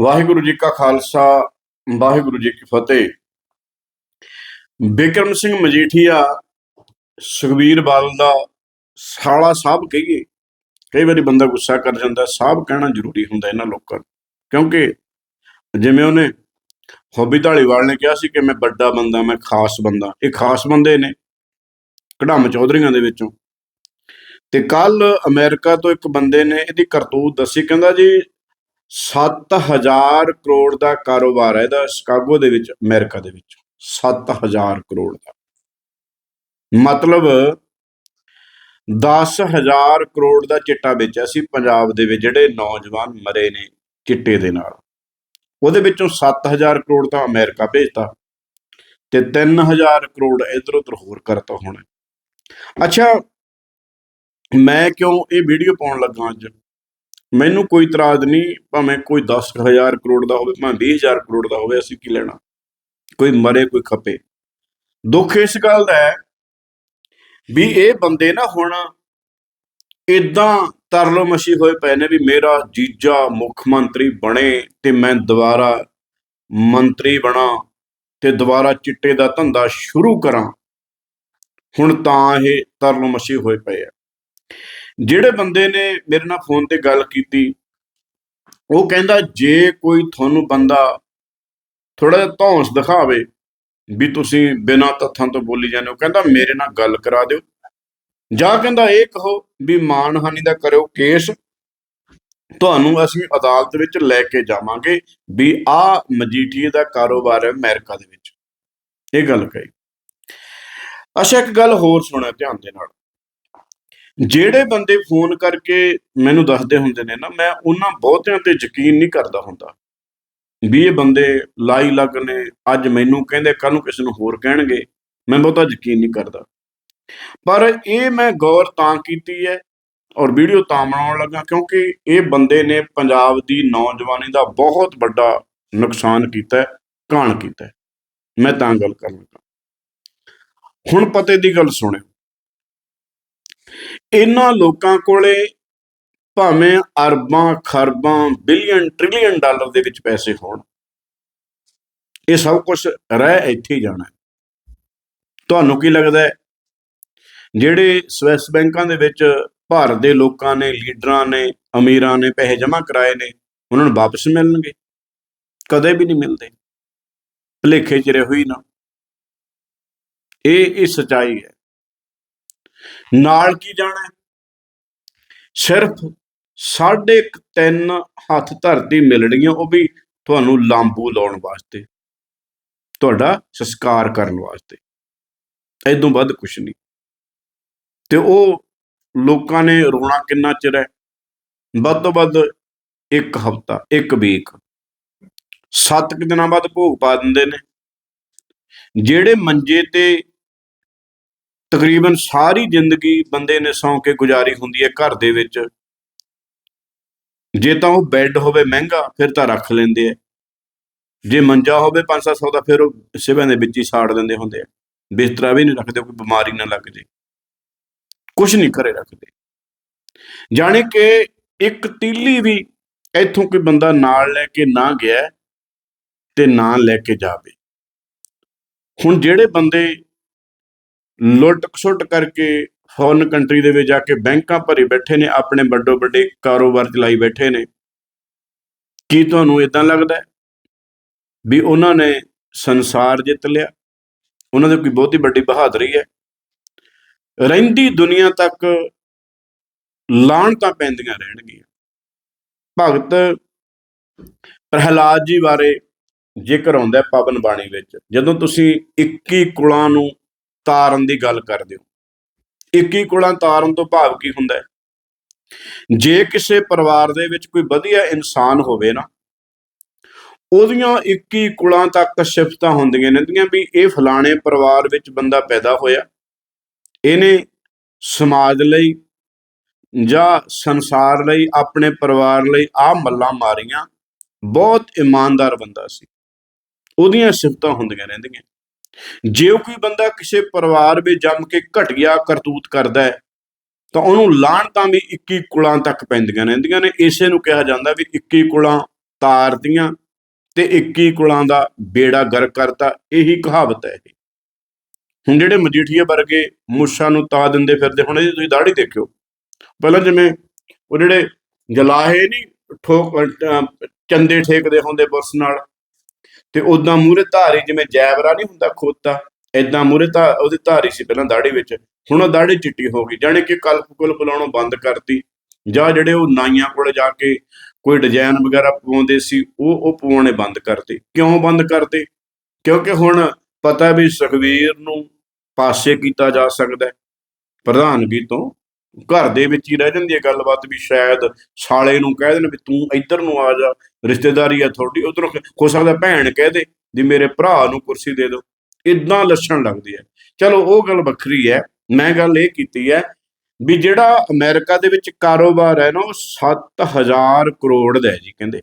ਵਾਹਿਗੁਰੂ ਜੀ ਕਾ ਖਾਲਸਾ, ਵਾਹਿਗੁਰੂ ਜੀ ਕੀ ਫਤਿਹ। ਬਿਕਰਮ ਸਿੰਘ ਮਜੀਠੀਆ ਸੁਖਬੀਰ ਬਾਦਲ ਦਾ ਸਾਲਾ ਸਾਹਿਬ ਕਹੀਏ। ਕਈ ਵਾਰੀ ਬੰਦਾ ਗੁੱਸਾ ਕਰ ਜਾਂਦਾ, ਸਾਹਿਬ ਕਹਿਣਾ ਜ਼ਰੂਰੀ ਹੁੰਦਾ ਇਹਨਾਂ ਲੋਕਾਂ ਨੂੰ। ਕਿਉਂਕਿ ਜਿਵੇਂ ਉਹਨੇ ਹੌਬੀ ਢਾਲੀਵਾਲ ਨੇ ਕਿਹਾ ਸੀ ਕਿ ਮੈਂ ਵੱਡਾ ਬੰਦਾ, ਮੈਂ ਖਾਸ ਬੰਦਾ। ਇਹ ਖਾਸ ਬੰਦੇ ਨੇ ਕਢਮ ਚੌਧਰੀਆਂ ਦੇ ਵਿੱਚੋਂ। ਤੇ ਕੱਲ ਅਮਰੀਕਾ ਤੋਂ ਇੱਕ ਬੰਦੇ ਨੇ, ਇਹਦੀ ਕਰਤੂਤ ਦੱਸੀ, ਕਹਿੰਦਾ ਜੀ 7000 ਕਰੋੜ ਦਾ ਕਾਰੋਬਾਰ ਹੈ ਇਹਦਾ ਸ਼ਿਕਾਗੋ ਦੇ ਵਿੱਚ, ਅਮਰੀਕਾ ਦੇ ਵਿੱਚ। 7000 ਕਰੋੜ ਦਾ। ਮਤਲਬ 10000 ਕਰੋੜ ਦਾ ਚਿੱਟਾ ਵੇਚਿਆ ਸੀ ਪੰਜਾਬ ਦੇ ਵਿੱਚ, ਜਿਹੜੇ ਨੌਜਵਾਨ ਮਰੇ ਨੇ ਚਿੱਟੇ ਦੇ ਨਾਲ। ਉਹਦੇ ਵਿੱਚੋਂ 7000 ਕਰੋੜ ਤਾਂ ਅਮਰੀਕਾ ਭੇਜਤਾ ਤੇ 3000 ਕਰੋੜ ਇਧਰ ਉਧਰ ਹੋਰ ਕਰਤਾ ਹੋਣਾ। ਅੱਛਾ, ਮੈਂ ਕਿਉਂ ਇਹ ਵੀਡੀਓ ਪਾਉਣ ਲੱਗਾ ਅੱਜ? ਮੈਨੂੰ ਕੋਈ ਇਤਰਾਜ਼ ਨਹੀਂ, ਭਾਵੇਂ ਕੋਈ 10000 ਕਰੋੜ ਦਾ ਹੋਵੇ, ਭਾਵੇਂ 20000 ਕਰੋੜ ਦਾ ਹੋਵੇ, ਅਸੀਂ ਕੀ ਲੈਣਾ? ਕੋਈ ਮਰੇ, ਕੋਈ ਖਪੇ। ਦੁੱਖ ਇਸ ਗੱਲ ਦਾ ਹੈ ਵੀ ਇਹ ਬੰਦੇ ਨਾ ਹੁਣ ਇਦਾਂ ਤਰਲੋ ਮਸ਼ੀ ਹੋਏ ਪਏ ਨੇ ਵੀ ਮੇਰਾ ਜੀਜਾ ਮੁੱਖ ਮੰਤਰੀ ਬਣੇ ਤੇ ਮੈਂ ਦੁਬਾਰਾ ਮੰਤਰੀ ਬਣਾ ਤੇ ਦੁਬਾਰਾ ਚਿੱਟੇ ਦਾ ਧੰਦਾ ਸ਼ੁਰੂ ਕਰਾਂ। ਹੁਣ ਤਾਂ ਇਹ ਤਰਲੋ ਮਸ਼ੀ ਹੋਏ ਪਏ ਆ। ਜਿਹੜੇ ਬੰਦੇ ਨੇ ਮੇਰੇ ਨਾਲ ਫੋਨ ਤੇ ਗੱਲ ਕੀਤੀ, ਉਹ ਕਹਿੰਦਾ ਜੇ ਕੋਈ ਤੁਹਾਨੂੰ ਬੰਦਾ ਥੋੜਾ ਜਿਹਾ ਧੌਂਸ ਦਿਖਾਵੇ ਵੀ ਤੁਸੀਂ ਬਿਨਾਂ ਤੱਥਾਂ ਤੋਂ ਬੋਲੀ ਜਾਂਦੇ ਹੋ ਕਹਿੰਦਾ ਮੇਰੇ ਨਾਲ ਗੱਲ ਕਰਾ ਦਿਓ। ਜਾਂ ਕਹਿੰਦਾ ਇਹ ਕਹੋ ਵੀ ਮਾਨਹਾਨੀ ਦਾ ਕਰਿਓ ਕੇਸ, ਤੁਹਾਨੂੰ ਅਸੀਂ ਅਦਾਲਤ ਵਿੱਚ ਲੈ ਕੇ ਜਾਵਾਂਗੇ ਵੀ ਆ ਮਜੀਠੀਏ ਦਾ ਕਾਰੋਬਾਰ ਹੈ ਅਮਰੀਕਾ ਦੇ ਵਿੱਚ। ਇਹ ਗੱਲ ਕਹੀ। ਅੱਛਾ, ਇੱਕ ਗੱਲ ਹੋਰ ਸੁਣਿਆ ਧਿਆਨ ਦੇ ਨਾਲ। ਜਿਹੜੇ ਬੰਦੇ ਫੋਨ ਕਰਕੇ ਮੈਨੂੰ ਦੱਸਦੇ ਹੁੰਦੇ ਨੇ ਨਾ, ਮੈਂ ਉਹਨਾਂ ਬਹੁਤਿਆਂ ਤੇ ਯਕੀਨ ਨਹੀਂ ਕਰਦਾ ਹੁੰਦਾ ਵੀ ਇਹ ਬੰਦੇ ਲਾਈ ਲੱਗ ਨੇ, ਅੱਜ ਮੈਨੂੰ ਕਹਿੰਦੇ ਕੱਲ ਨੂੰ ਕਿਸੇ ਨੂੰ ਹੋਰ ਕਹਿਣਗੇ, ਮੈਂ ਬਹੁਤਾ ਯਕੀਨ ਨਹੀਂ ਕਰਦਾ। ਪਰ ਇਹ ਮੈਂ ਗੌਰ ਤਾਂ ਕੀਤੀ ਹੈ ਔਰ ਵੀਡੀਓ ਤਾਂ ਬਣਾਉਣ ਲੱਗਾ ਕਿਉਂਕਿ ਇਹ ਬੰਦੇ ਨੇ ਪੰਜਾਬ ਦੀ ਨੌਜਵਾਨੀ ਦਾ ਬਹੁਤ ਵੱਡਾ ਨੁਕਸਾਨ ਕੀਤਾ ਹੈ, ਘਾਣ ਕੀਤਾ ਹੈ। ਮੈਂ ਤਾਂ ਗੱਲ ਕਰਨ ਲੱਗਾ। ਹੁਣ ਪਤੇ ਦੀ ਗੱਲ ਸੁਣਿਓ। ਇਹਨਾਂ ਲੋਕਾਂ ਕੋਲੇ ਭਾਵੇਂ ਅਰਬਾਂ, ਖਰਬਾਂ ਬਿਲੀਅਨ ਟ੍ਰਿਲੀਅਨ ਡਾਲਰ ਦੇ ਵਿੱਚ ਪੈਸੇ ਹੋਣ, ਇਹ ਸਭ ਕੁਝ ਰਹਿ ਇੱਥੇ ਹੀ ਜਾਣਾ ਤੁਹਾਨੂੰ ਕੀ ਲੱਗਦਾ ਜਿਹੜੇ ਸਵੈਸ ਬੈਂਕਾਂ ਦੇ ਵਿੱਚ ਭਾਰਤ ਦੇ ਲੋਕਾਂ ਨੇ, ਲੀਡਰਾਂ ਨੇ, ਅਮੀਰਾਂ ਨੇ ਪੈਸੇ ਜਮ੍ਹਾਂ ਕਰਾਏ ਨੇ, ਉਹਨਾਂ ਨੂੰ ਵਾਪਸ ਮਿਲਣਗੇ? ਕਦੇ ਵੀ ਨਹੀਂ ਮਿਲਦੇ। ਭਲੇਖੇ ਚ ਰਹੇ ਹੋਈ ਨਾ। ਇਹ ਇਹ ਸਚਾਈ ਹੈ। ਨਾਲ ਕੀ ਜਾਣਾ? ਸਿਰਫ ਸਾਢੇ ਤਿੰਨ ਹੱਥ ਧਰਤੀ ਮਿਲਣਗੀਆਂ, ਉਹ ਵੀ ਤੁਹਾਨੂੰ ਲਾਂਬੂ ਲਾਉਣ ਵਾਸਤੇ, ਤੁਹਾਡਾ ਸੰਸਕਾਰ ਕਰਨ ਵਾਸਤੇ। ਐਦੋਂ ਵੱਧ ਕੁਛ ਨਹੀਂ। ਤੇ ਉਹ ਲੋਕਾਂ ਨੇ ਰੋਣਾ ਕਿੰਨਾ ਚਿਰ ਹੈ? ਵੱਧ ਤੋਂ ਵੱਧ ਇੱਕ ਹਫਤਾ, ਇੱਕ ਵੀਕ ਸੱਤ ਕੁ ਦਿਨਾਂ ਬਾਅਦ ਭੋਗ ਪਾ ਦਿੰਦੇ ਨੇ। ਜਿਹੜੇ ਮੰਜੇ ਤੇ ਤਕਰੀਬਨ ਸਾਰੀ ਜ਼ਿੰਦਗੀ ਬੰਦੇ ਨੇ ਸੌਂ ਕੇ ਗੁਜ਼ਾਰੀ ਹੁੰਦੀ ਹੈ ਘਰ ਦੇ ਵਿੱਚ। ਜੇ ਤਾਂ ਉਹ ਬੈੱਡ ਹੋਵੇ ਮਹਿੰਗਾ, ਫਿਰ ਤਾਂ ਰੱਖ ਲੈਂਦੇ ਆ। ਜੇ ਮੰਜਾ ਹੋਵੇ 5-700 ਦਾ, ਫਿਰ ਉਹ ਸਿਵਿਆਂ ਦੇ ਵਿੱਚ ਹੀ ਸਾੜ ਦਿੰਦੇ ਹੁੰਦੇ ਆ। ਬਿਸਤਰਾ ਵੀ ਨਹੀਂ ਰੱਖਦੇ, ਕੋਈ ਬਿਮਾਰੀ ਨਾ ਲੱਗ ਜੇ। ਕੁਝ ਨਹੀਂ ਘਰੇ ਰੱਖਦੇ। ਜਾਣੇ ਕਿ ਇੱਕ ਤੀਲੀ ਵੀ ਇੱਥੋਂ ਕੋਈ ਬੰਦਾ ਨਾਲ ਲੈ ਕੇ ਨਾ ਗਿਆ ਤੇ ਨਾ ਲੈ ਕੇ ਜਾਵੇ। ਹੁਣ ਜਿਹੜੇ ਬੰਦੇ ਲੁੱਟ ਖਸੁੱਟ ਕਰਕੇ ਫੋਰਨ ਕੰਟਰੀ ਦੇ ਵਿੱਚ ਜਾ ਕੇ ਬੈਂਕਾਂ ਭਰੇ ਬੈਠੇ ਨੇ, ਆਪਣੇ ਵੱਡੋ ਵੱਡੇ ਕਾਰੋਬਾਰ ਚਲਾਈ ਬੈਠੇ ਨੇ। ਕੀ ਤੁਹਾਨੂੰ ਇਦਾਂ ਲੱਗਦਾ ਵੀ ਉਹਨਾਂ ਨੇ ਸੰਸਾਰ ਜਿੱਤ ਲਿਆ? ਉਹਨਾਂ ਦੀ ਕੋਈ ਬਹੁਤੀ ਵੱਡੀ ਬਹਾਦਰੀ ਹੈ। ਰਹਿੰਦੀ ਦੁਨੀਆ ਤੱਕ ਲਾਹਣਤਾਂ ਪੈਂਦੀਆਂ ਰਹਿਣਗੀਆਂ। ਭਗਤ ਪ੍ਰਹਲਾਦ ਜੀ ਬਾਰੇ ਜ਼ਿਕਰ ਆਉਂਦਾ ਪਵਨ ਬਾਣੀ ਵਿੱਚ। ਜਦੋਂ ਤੁਸੀਂ 21 ਕੁਲਾਂ ਨੂੰ ਤਾਰਨ ਦੀ ਗੱਲ ਕਰਦੇ ਹੋ। 21 ਕੁਲਾਂ ਤਾਰਨ ਤੋਂ ਭਾਵ ਕੀ ਹੁੰਦਾ ਹੈ? ਜੇ ਕਿਸੇ ਪਰਿਵਾਰ ਦੇ ਵਿੱਚ ਕੋਈ ਵਧੀਆ ਇਨਸਾਨ ਹੋਵੇ ਨਾ, ਉਹਦੀਆਂ 21 ਕੁਲਾਂ ਤੱਕ ਸਿਫਤਾਂ ਹੁੰਦੀਆਂ ਨੇਦੀਆਂ ਵੀ ਇਹ ਫਲਾਣੇ ਪਰਿਵਾਰ ਵਿੱਚ ਬੰਦਾ ਪੈਦਾ ਹੋਇਆ, ਇਹਨੇ ਸਮਾਜ ਲਈ ਜਾਂ ਸੰਸਾਰ ਲਈ, ਆਪਣੇ ਪਰਿਵਾਰ ਲਈ ਆ ਮੱਲਾਂ ਮਾਰੀਆਂ, ਬਹੁਤ ਇਮਾਨਦਾਰ ਬੰਦਾ ਸੀ। ਉਹਦੀਆਂ ਸਿਫਤਾਂ ਹੁੰਦੀਆਂ ਰਹਿੰਦੀਆਂ। ਜੇ ਕੋਈ ਬੰਦਾ ਕਿਸੇ ਪਰਿਵਾਰ ਵਿੱਚ ਜੰਮ ਕੇ ਘਟਿਆ ਕਰਤੂਤ ਕਰਦਾ ਹੈ, ਤਾਂ ਉਹਨੂੰ ਲਾਹਣਤਾਂ ਵੀ 21 ਕੁਲਾਂ ਤੱਕ ਪੈਂਦੀਆਂ ਰਹਿੰਦੀਆਂ ਨੇ ਇਸੇ ਨੂੰ ਕਿਹਾ ਜਾਂਦਾ ਵੀ 21 ਕੁਲਾਂ ਤਾਰਦੀਆਂ ਤੇ 21 ਕੁਲਾਂ ਦਾ ਬੇੜਾ ਗਰ ਕਰਤਾ। ਇਹੀ ਕਹਾਵਤ ਹੈ ਇਹ। ਹੁਣ ਜਿਹੜੇ ਮਜੀਠੀਏ ਵਰਗੇ ਮੁੱਛਾਂ ਨੂੰ ਤਾ ਦਿੰਦੇ ਫਿਰਦੇ, ਹੁਣ ਇਹ ਤੁਸੀਂ ਦਾੜੀ ਦੇਖਿਓ। ਪਹਿਲਾਂ ਜਿਵੇਂ ਉਹ ਜਿਹੜੇ ਜਲਾਹੇ ਨਹੀਂ, ਠੋਕ ਚੰਦੇ ਠੇਕਦੇ ਹੁੰਦੇ ਬੁਰਸ ਨਾਲ ਤੇ ਉਦਾਂ ਮੂਰੇ ਧਾਰੀ ਜਿਵੇਂ ਜੈਵਰਾ ਨਹੀਂ ਹੁੰਦਾ ਖੋਤਾ, ਏਦਾਂ ਮੂਰੇ ਧਾ, ਉਹਦੀ ਧਾਰੀ ਸੀ ਪਹਿਲਾਂ ਦਾੜੀ ਵਿੱਚ, ਹੁਣ ਉਹ ਦਾੜੀ ਚਿੱਟੀ ਹੋ ਗਈ, ਜਾਣੀ ਕਿ ਕਲਪ ਕੁਲ ਬੁਲਾਉਣੋਂ ਬੰਦ ਕਰਤੀ, ਜਾਂ ਜਿਹੜੇ ਉਹ ਨਾਈਆਂ ਕੋਲ ਜਾ ਕੇ ਕੋਈ ਡਿਜ਼ਾਈਨ ਵਗੈਰਾ ਪਵਾਉਂਦੇ ਸੀ, ਉਹ ਉਹ ਪਵਾਉਣੇ ਬੰਦ ਕਰਤੇ। ਕਿਉਂ ਬੰਦ ਕਰਤੇ? ਕਿਉਂਕਿ ਹੁਣ ਪਤਾ ਵੀ ਸੁਖਵੀਰ ਨੂੰ ਪਾਸੇ ਕੀਤਾ ਜਾ ਸਕਦਾ ਹੈ, ਪ੍ਰਧਾਨਗੀ ਤੋਂ ਘਰ ਦੇ ਵਿੱਚ ਹੀ ਰਹਿ ਜਾਂਦੀ ਹੈ ਗੱਲਬਾਤ ਵੀ ਸ਼ਾਇਦ ਸਾਲੇ ਨੂੰ ਕਹਿ ਦੇਣ ਵੀ ਤੂੰ ਇੱਧਰ ਨੂੰ ਆ ਜਾ, ਰਿਸ਼ਤੇਦਾਰੀ ਆ ਤੁਹਾਡੀ, ਉਧਰੋਂ ਹੋ ਸਕਦਾ ਭੈਣ ਕਹਿ ਦੇ ਵੀ ਮੇਰੇ ਭਰਾ ਨੂੰ ਕੁਰਸੀ ਦੇ ਦਿਓ। ਇਦਾਂ ਲੱਛਣ ਲੱਗਦੀ ਹੈ ਚਲੋ, ਉਹ ਗੱਲ ਵੱਖਰੀ ਹੈ। ਮੈਂ ਗੱਲ ਇਹ ਕੀਤੀ ਹੈ ਵੀ ਜਿਹੜਾ ਅਮਰੀਕਾ ਦੇ ਵਿੱਚ ਕਾਰੋਬਾਰ ਹੈ ਨਾ, ਉਹ 7000 ਕਰੋੜ ਦਾ ਹੈ ਜੀ ਕਹਿੰਦੇ।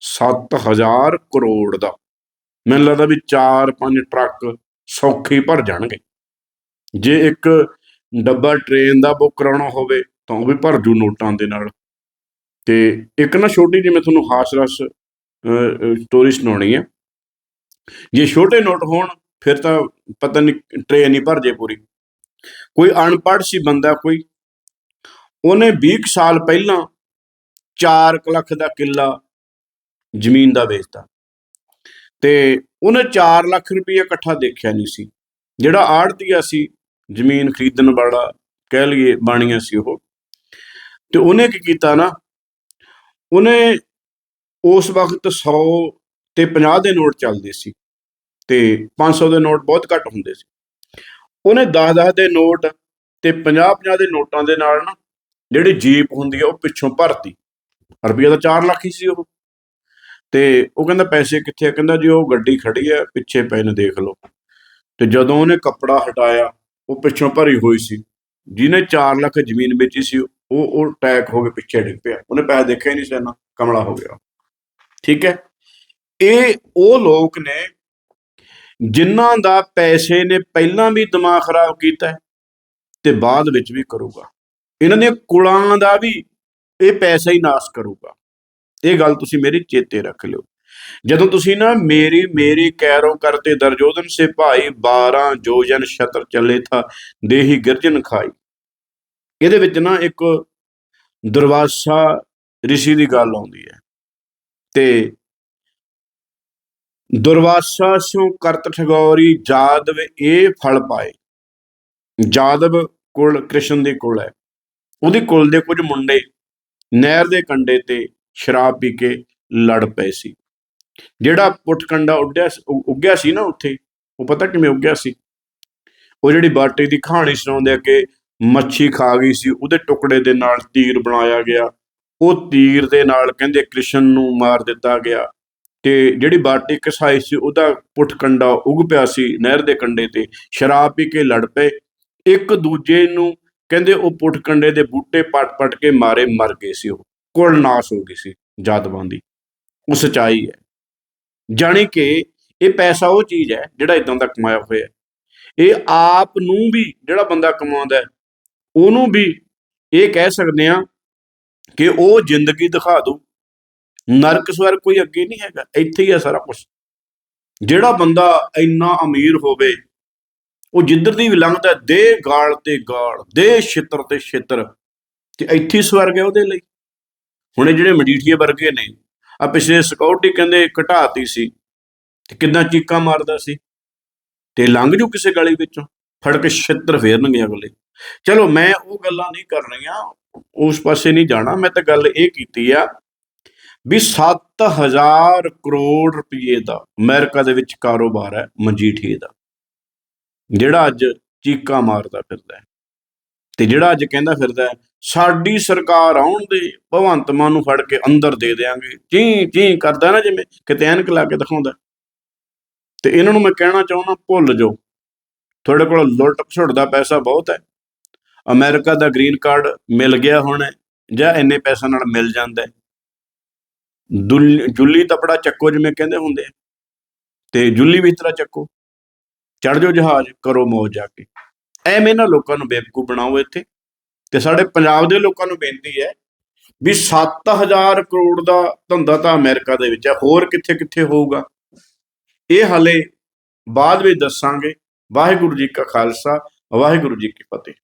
7000 ਕਰੋੜ ਦਾ। ਮੈਨੂੰ ਲੱਗਦਾ ਵੀ 4-5 ਟਰੱਕ ਸੌਖੇ ਭਰ ਜਾਣਗੇ। ਜੇ ਇੱਕ ਡੱਬਾ ਟ੍ਰੇਨ ਦਾ ਬੁੱਕ ਕਰਾਉਣਾ ਹੋਵੇ ਤਾਂ ਉਹ ਵੀ ਭਰ ਜੂ ਨੋਟਾਂ ਦੇ ਨਾਲ। ਤੇ ਇੱਕ ਨਾ ਛੋਟੀ ਜਿਹੀ ਮੈਂ ਤੁਹਾਨੂੰ ਹਾਸ-ਰਸ ਸਟੋਰੀ ਸੁਣਾਉਣੀ ਹੈ ਜੇ ਛੋਟੇ ਨੋਟ ਹੋਣ, ਫਿਰ ਤਾਂ ਪਤਾ ਨਹੀਂ ਟ੍ਰੇਨ ਹੀ ਭਰ ਜੇ ਪੂਰੀ। ਕੋਈ ਅਨਪੜ੍ਹ ਸੀ ਬੰਦਾ ਕੋਈ, ਉਹਨੇ 20 ਕੁ ਸਾਲ ਪਹਿਲਾਂ 4 ਲੱਖ ਦਾ ਕਿੱਲਾ ਜ਼ਮੀਨ ਦਾ ਵੇਚਤਾ। ਤੇ ਉਹਨੇ 4 ਲੱਖ ਰੁਪਏ ਇਕੱਠਾ ਦੇਖਿਆ ਨਹੀਂ ਸੀ। ਜਿਹੜਾ ਆੜਤੀਆ ਸੀ ਜ਼ਮੀਨ ਖਰੀਦਣ ਵਾਲਾ ਕਹਿ ਲਈਏ ਬਾਣੀਆ ਸੀ ਉਹ। ਤੇ ਉਹਨੇ ਕੀ ਕੀਤਾ ਨਾ, ਉਹਨੇ ਉਸ ਵਕਤ 100 ਤੇ 50 ਦੇ ਨੋਟ ਚੱਲਦੇ ਸੀ ਤੇ 500 ਦੇ ਨੋਟ ਬਹੁਤ ਘੱਟ ਹੁੰਦੇ ਸੀ। ਉਹਨੇ 10-10 ਦੇ ਨੋਟ ਤੇ 50-50 ਦੇ ਨੋਟਾਂ ਦੇ ਨਾਲ ਨਾ ਜਿਹੜੀ ਜੀਪ ਹੁੰਦੀ ਹੈ ਉਹ ਪਿੱਛੋਂ ਭਰਤੀ। ਰੁਪਈਆ ਤਾਂ 4 ਲੱਖ ਹੀ ਸੀ ਉਹ। ਤੇ ਉਹ ਕਹਿੰਦਾ ਪੈਸੇ ਕਿੱਥੇ ਆ? ਕਹਿੰਦਾ ਜੀ ਉਹ ਗੱਡੀ ਖੜੀ ਹੈ ਪਿੱਛੇ ਪਏ ਨੇ ਦੇਖ ਲਓ। ਤੇ ਜਦੋਂ ਉਹਨੇ ਕੱਪੜਾ ਹਟਾਇਆ ਉਹ ਪਿੱਛੋਂ ਭਰੀ ਹੋਈ ਸੀ। ਜਿਹਨੇ 4 ਲੱਖ ਜ਼ਮੀਨ ਵੇਚੀ ਸੀ, ਉਹ ਉਹ ਟੈਕ ਹੋ ਕੇ ਪਿੱਛੇ ਡਿੱਗ ਪਿਆ। ਉਹਨੇ ਪੈਸੇ ਦੇਖਿਆ ਹੀ ਨਹੀਂ ਸੀ, ਇੰਨਾ ਕਮਲਾ ਹੋ ਗਿਆ। ਠੀਕ ਹੈ? ਇਹ, ਉਹ ਲੋਕ ਨੇ ਜਿਨ੍ਹਾਂ ਦਾ ਪੈਸੇ ਨੇ ਪਹਿਲਾਂ ਵੀ ਦਿਮਾਗ ਖਰਾਬ ਕੀਤਾ ਤੇ ਬਾਅਦ ਵਿੱਚ ਵੀ ਕਰੂਗਾ। ਇਹਨਾਂ ਦੇ ਕੁਲਾਂ ਦਾ ਵੀ ਇਹ ਪੈਸਾ ਹੀ ਨਾਸ ਕਰੂਗਾ। ਇਹ ਗੱਲ ਤੁਸੀਂ ਮੇਰੀ ਚੇਤੇ ਰੱਖ ਲਿਓ। ਜਦੋਂ ਤੁਸੀਂ ਨਾ ਮੇਰੀ ਮੇਰੀ ਕੈਰੋਂ ਕਰਤੇ ਦਰਜੋਦਨ ਸੇ ਭਾਈ 12 ਜੋਜਨ ਛਤਰ ਚੱਲੇ ਥਾ, ਦੇਹੀ ਗਿਰਜਨ ਖਾਈ। ਇਹਦੇ ਵਿੱਚ ਨਾ ਇੱਕ ਦੁਰਵਾਸਾ ઋષਿ ਦੀ ਗੱਲ ਆਉਂਦੀ ਹੈ। ਤੇ ਦੁਰਵਾਸਾ ਸਿਉ ਕਰਤ ਠਗੌਰੀ ਜਾਦਵ ਇਹ ਫਲ ਪਾਏ। ਜਾਦਵ ਕੁਲ ਕ੍ਰਿਸ਼ਨ ਦੇ ਕੋਲ ਹੈ। ਉਹਦੇ ਕੁਲ ਦੇ ਕੁਝ ਮੁੰਡੇ ਨਹਿਰ ਦੇ ਕੰਢੇ ਤੇ ਸ਼ਰਾਬ ਪੀ ਕੇ ਲੜ ਪਏ ਸੀ। ਜਿਹੜਾ ਪੁੱਟਕੰਡਾ ਉੱਡਿਆ ਸੀ- ਉੱਗਿਆ ਸੀ ਨਾ ਉੱਥੇ, ਉਹ ਪਤਾ ਕਿਵੇਂ ਉੱਗਿਆ ਸੀ? ਉਹ ਜਿਹੜੀ ਬਾਟੇ ਦੀ ਕਹਾਣੀ ਸੁਣਾਉਂਦੇ ਆ ਕਿ ਮੱਛੀ ਖਾ ਗਈ ਸੀ, ਉਹਦੇ ਟੁਕੜੇ ਦੇ ਨਾਲ ਤੀਰ ਬਣਾਇਆ ਗਿਆ। ਉਹ ਤੀਰ ਦੇ ਨਾਲ ਕਹਿੰਦੇ ਕ੍ਰਿਸ਼ਨ ਨੂੰ ਮਾਰ ਦਿੱਤਾ ਗਿਆ। ਤੇ ਜਿਹੜੀ ਬਾਟੀ ਕਸਾਈ ਸੀ, ਉਹਦਾ ਪੁੱਟਕੰਡਾ ਉੱਗ ਪਿਆ ਸੀ ਨਹਿਰ ਦੇ ਕੰਢੇ ਤੇ, ਸ਼ਰਾਬ ਪੀ ਕੇ ਲੜ ਪਏ। ਇੱਕ ਦੂਜੇ ਨੂੰ ਕਹਿੰਦੇ ਉਹ ਪੁੱਟਕੰਡੇ ਦੇ ਬੂਟੇ ਪਟ-ਪਟ ਕੇ ਮਾਰੇ, ਮਰ ਗਏ ਸੀ ਉਹ। ਕੁਲ ਨਾਸ ਹੋ ਗਈ ਸੀ ਜਾਦਵਾਂ ਦੀ। ਉਹ ਸਚਾਈ ਹੈ। ਜਾਣੀ ਕਿ ਇਹ ਪੈਸਾ ਉਹ ਚੀਜ਼ ਹੈ ਜਿਹੜਾ ਇਦਾਂ ਦਾ ਕਮਾਇਆ ਹੋਇਆ ਇਹ ਆਪ ਨੂੰ ਵੀ ਜਿਹੜਾ ਬੰਦਾ ਕਮਾਉਂਦਾ ਉਹਨੂੰ ਵੀ ਇਹ ਕਹਿ ਸਕਦੇ ਆ ਕਿ ਉਹ ਜ਼ਿੰਦਗੀ ਦਿਖਾ ਦੋ ਨਰਕ ਸਵਰਗ ਕੋਈ ਅੱਗੇ ਨਹੀਂ ਹੈਗਾ, ਇੱਥੇ ਹੀ ਆ ਸਾਰਾ ਕੁਝ ਜਿਹੜਾ ਬੰਦਾ ਇੰਨਾ ਅਮੀਰ ਹੋਵੇ, ਉਹ ਜਿੱਧਰ ਦੀ ਵੀ ਲੰਘਦਾ ਦੇ ਗਾਲ ਤੇ ਗਾਲ, ਦੇ ਛਿੱਤਰ ਤੇ ਛਿੱਤਰ, ਤੇ ਇੱਥੇ ਸਵਰਗ ਹੈ ਉਹਦੇ ਲਈ। ਹੁਣ ਇਹ ਜਿਹੜੇ ਮਜੀਠੀਏ ਵਰਗੇ ਨੇ ਆ ਪਿਛਲੇ ਸਿਕਿਉਰਿਟੀ ਕਹਿੰਦੇ ਘਟਾਤੀ ਸੀ ਤੇ ਕਿੰਨਾ ਚੀਕਾਂ ਮਾਰਦਾ ਸੀ ਤੇ ਲੰਘ ਜੂ ਕਿਸੇ ਗਲੀ ਵਿੱਚੋਂ, ਫੜ ਕੇ ਛਿੱਤਰ ਫੇਰਨਗੇ ਅਗਲੇ ਚਲੋ ਮੈਂ ਉਹ ਗੱਲਾਂ ਨਹੀਂ ਕਰਨੀਆਂ ਉਸ ਪਾਸੇ ਨਹੀਂ ਜਾਣਾ, ਮੈਂ ਤਾਂ ਗੱਲ ਇਹ ਕੀਤੀ ਆ ਵੀ 7000 ਕਰੋੜ ਰੁਪਏ ਦਾ ਅਮਰੀਕਾ ਦੇ ਵਿੱਚ ਕਾਰੋਬਾਰ ਹੈ ਮਜੀਠੀਏ ਦਾ, ਜਿਹੜਾ ਅੱਜ ਚੀਕਾਂ ਮਾਰਦਾ ਫਿਰਦਾ ਹੈ। ਤੇ ਜਿਹੜਾ ਅੱਜ ਕਹਿੰਦਾ ਫਿਰਦਾ ਹੈ ਸਾਡੀ ਸਰਕਾਰ ਆਉਣ ਦੇ ਭਗਵੰਤ ਮਾਨ ਨੂੰ ਫੜ ਕੇ ਅੰਦਰ ਦੇ ਦੇਾਂਗੇ ਜੀ ਜੀ ਕਰਦਾ ਨਾ ਜਿਵੇਂ ਕਿਤੇ ਐਨਕ ਲਾ ਕੇ ਦਿਖਾਉਂਦਾ। ਤੇ ਇਹਨਾਂ ਨੂੰ ਮੈਂ ਕਹਿਣਾ ਚਾਹੁੰਦਾ, ਭੁੱਲ ਜਾਓ। ਤੁਹਾਡੇ ਕੋਲ ਲੁੱਟ ਖਸੁੱਟ ਦਾ ਪੈਸਾ ਬਹੁਤ ਹੈ। ਅਮਰੀਕਾ ਦਾ ਗ੍ਰੀਨ ਕਾਰਡ ਮਿਲ ਗਿਆ ਹੁਣ ਜਾਂ ਇੰਨੇ ਪੈਸੇ ਨਾਲ ਮਿਲ ਜਾਂਦਾ ਹੈ। ਦੁਲ- ਜੁੱਲੀ ਤਪੜਾ ਚੱਕੋ ਜਿਵੇਂ ਕਹਿੰਦੇ ਹੁੰਦੇ ਤੇ ਜੁੱਲੀ ਵੀ ਇਸ ਤਰ੍ਹਾਂ ਚੱਕੋ। ਚੜ ਜਾਓ ਜਹਾਜ਼, ਕਰੋ ਮੌਜ ਜਾ ਕੇ। ਐਵੇਂ ਨਾ ਲੋਕਾਂ ਨੂੰ ਬੇਵਕੂਫ ਬਣਾਓ ਇੱਥੇ। ਤੇ ਸਾਡੇ ਪੰਜਾਬ ਦੇ ਲੋਕਾਂ ਨੂੰ ਬੇਨਤੀ ਹੈ ਵੀ 7000 ਕਰੋੜ ਦਾ ਧੰਦਾ ਤਾਂ ਅਮਰੀਕਾ ਦੇ ਵਿੱਚ ਹੈ, ਹੋਰ ਕਿੱਥੇ ਕਿੱਥੇ ਹੋਊਗਾ? ਇਹ ਹਾਲੇ ਬਾਅਦ ਵਿੱਚ ਦੱਸਾਂਗੇ। ਵਾਹਿਗੁਰੂ ਜੀ ਕਾ ਖਾਲਸਾ, ਵਾਹਿਗੁਰੂ ਜੀ ਕੀ ਫਤਿਹ।